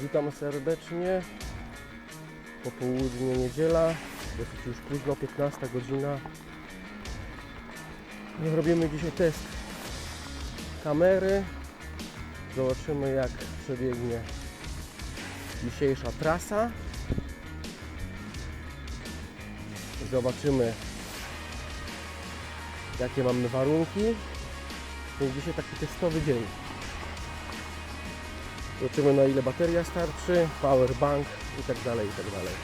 Witam serdecznie. Popołudnie niedziela, dosyć już późno, 15 godzina. Robimy dzisiaj test kamery. Zobaczymy jak przebiegnie dzisiejsza trasa. Zobaczymy jakie mamy warunki. Więc dzisiaj taki testowy dzień. Zobaczymy na ile bateria starczy, powerbank i tak dalej, i tak dalej.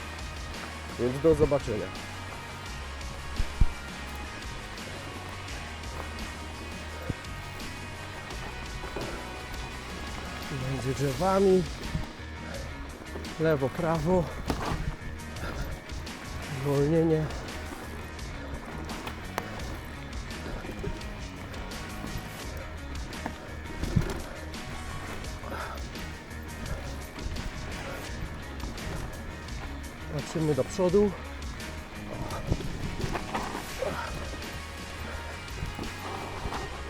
Więc do zobaczenia. Między drzewami. Lewo, prawo. Zwolnienie. Patrzymy do przodu.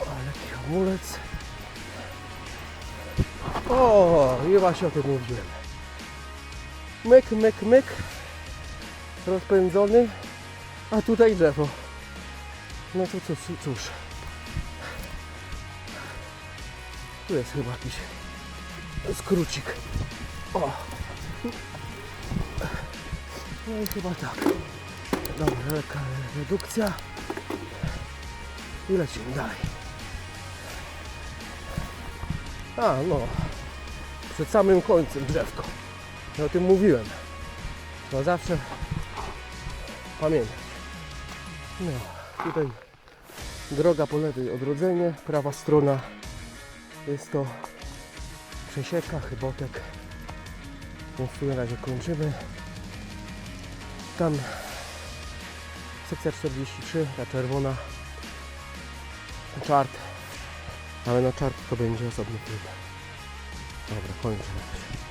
Ale jaki hamulec. O, i właśnie o tym mówiłem. Myk, myk, myk. Rozpędzony. A tutaj drzewo. No to cóż, cóż. Tu jest chyba jakiś skrócik. O. No i chyba tak. Dobra, lekka redukcja. I lecimy dalej. A, no. Przed samym końcem drzewko. Ja o tym mówiłem. No zawsze pamiętać. No, tutaj droga po lewej odrodzenie, prawa strona jest to przesieka, chybotek. Więc tu na razie kończymy. Tam sekcja 43, ta czerwona czart, ale na czart to będzie osobny film. Dobra, kończę.